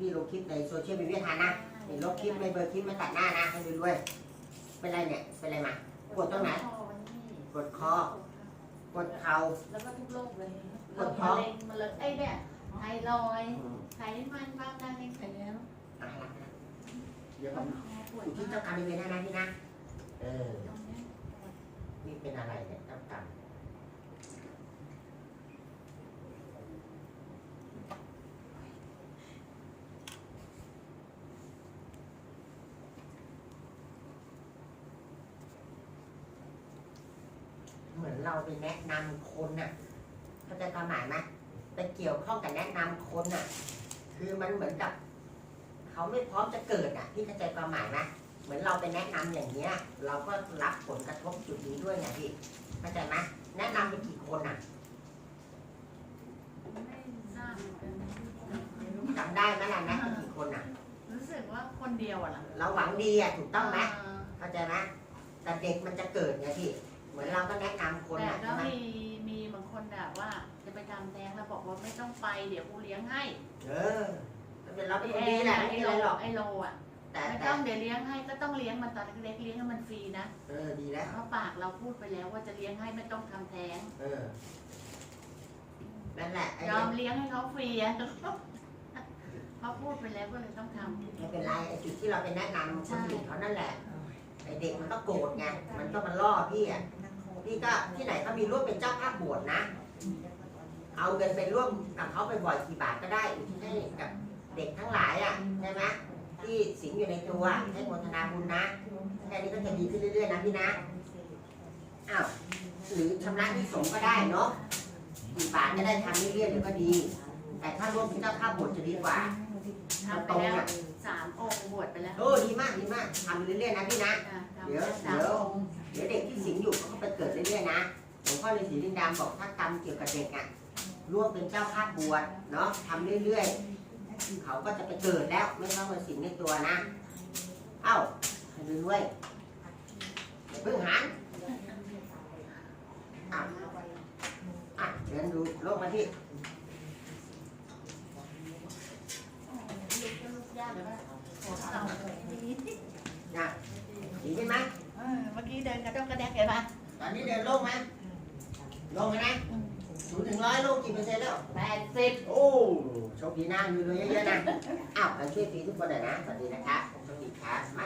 พี่ลงคลิปในโซเชียลมีเดียทานนะเห็นลบคลิปไม่เบอร์คลิปไม่ตัดหน้านะให้ดูด้วย เป็นไรเนี่ยเป็นไรมากดตรงไหน กดคอกดเข่า แล้วก็ทุกโรคเลยกดท้อง มะเร็งมาเลยไอ้เนี่ยไทรอยด์อืมไขมันความดันในไขแล้วอะเดี๋ยวผต้นมคอปวดอยู่ที่มาเจ้ากกรรมนายเวรให้นะพี่นะ เออ ตรงเนี้ย นี่เป็นอะไรเนี่ยเจ้ากรรม เหมือนเราไปแนะนำคนน่ะเข้าใจความหมายไหมไปเกี่ยวข้องกับแนะนำคนน่ะ คือมันเหมือนกับ เขาไม่พร้อมจะเกิดอะพี่เข้าใจความหมายไหมเหมือนเราไปแนะนำอย่างเงี้ย เราก็รับผลกระทบจุดนี้ด้วยไงพี่เข้าใจไหมแนะนำไปกี่คนอะไม่ทราบเหมือนกันไม่รู้จำได้ไหมล่ะแนะไปกี่คนอะ รู้สึกว่าคนเดียวอะล่ะเราหวังดีอะถูกต้องไหมเเข้าใจไหมแต่เด็กมันจะเกิดไงพี่ เหมือนเราก็แนะนำคนแต่อะก็ใช่ไหมมีมีบางคนแบบว่าจะไปทำแท้งแล้วบอกว่าไม่ต้องไปเดี๋ยวกูเลี้ยงให้เออเป็นเราเป็นไอ้คนดีแหละไม่ไอ้มีโลอะไรหรอกไอ้โลอะแต่ไม่แต่ต้องเดี๋ยวเลี้ยงให้ก็ต้องเลี้ยงมันตอนเล็กๆเลี้ยงให้มันฟรีนะเออดีแล้ว เพราะปากเราพูดไปแล้วว่าจะเลี้ยงให้ไม่ต้องทำแท้งเออนั่นแหละไอ้ยอมเลี้ยงให้เขาฟรีอะเขาพูดไปแล้วก็เลยต้องทำ ไม่เป็นไรไอ้จุดที่เราไปแนะนำคนอื่นเขานั่นแหละไอ้ เด็กมันก็โกรธไง มันก็มาล่อพี่อะ พี่ก็ที่ไหนก็มีร่วมเป็นเจ้าภาพบวชนะ เอาเงินไปร่วมกับเขาไปบ่อยกี่บาทก็ได้อุทิศให้กับเด็กทั้งหลายอะใช่ไหมที่สิงอยู่ในตัวให้โมทนาบุญนะแค่นี้ก็จะดีขึ้นเรื่อยๆนะพี่นะ อ้าวหรือชำระที่สงก็ได้เนาะกี่บาทก็ได้ทำเรื่อยๆเดี๋ยวก็ดี แต่ถ้าร่วมเป็นเจ้าภาพบวชจะดีกว่าทำไปแล้วสามอง มากดีมากทำเรื่อยๆนะพี่นะอะทำเดี๋ยวสามเดี๋ยวองค์เดี๋ยวเด็กที่สิงอยู่เขาก็ไปเกิดเรื่อยๆนะหลวงพ่อฤาษีลิงดำบอกถ้ากรรมเกี่ยวกับเด็กอะร่วมเป็นเจ้าภาพบวชเนาะทำเรื่อยๆเขาก็จะไปเกิดแล้วไม่ต้องมาสิงในตัวนะ เอ้าให้ดูด้วยอย่าเพิ่งหันอะอะเดินดูโลกมาที่ ลูกก็ลูกยากเลยว่าโอ้เต่าดี นะ ดีขึ้นไหมเออเมื่อกี้เดินกระดกกระแดกเห็นปะตอนนี้เดินโลกไหมโลกไหมนะศูนย์ถึงร้อยโลกกี่เปอร์เซ็นต์แล้วแปดสิบโอ้โชคดีนะดูดูเยอะๆนะอ้าวมาช่วยฟรีทุกคนหน่อยนะสวัสดีนะครับผมโชคดีครับมา